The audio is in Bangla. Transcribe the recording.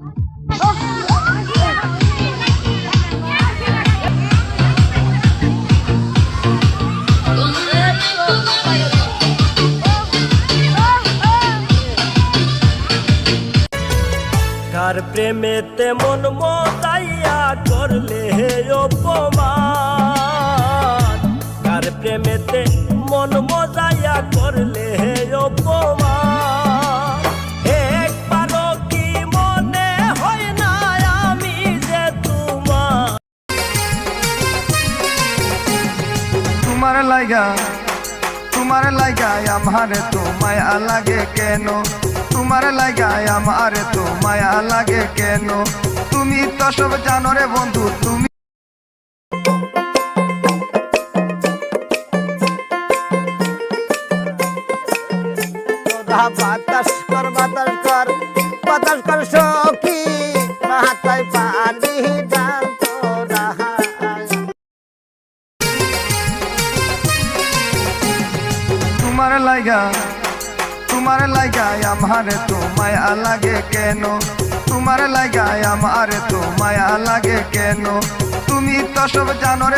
কার প্রেমেতে মন মতাইয়া করলে হে অপমান। কার প্রেমেতে মন মজাইয়া করলে হে তোমার লাইগা তোমার লাইগা আমার তো মায়া লাগে কেন? তোমার লাইগা আমার তো মায়া লাগে কেন? তুমি তো সব জানো রে বন্ধু, তুমি বাতাস কর বাতাস কর বাতাস কর সখী, মাথায় পানি তোমার লাইগা তোমার লাইগা আমার তো মায়া লাগে কেন? তোমার লাইগা আমার তো মায়া লাগে কেন? তুমি তো সব জানো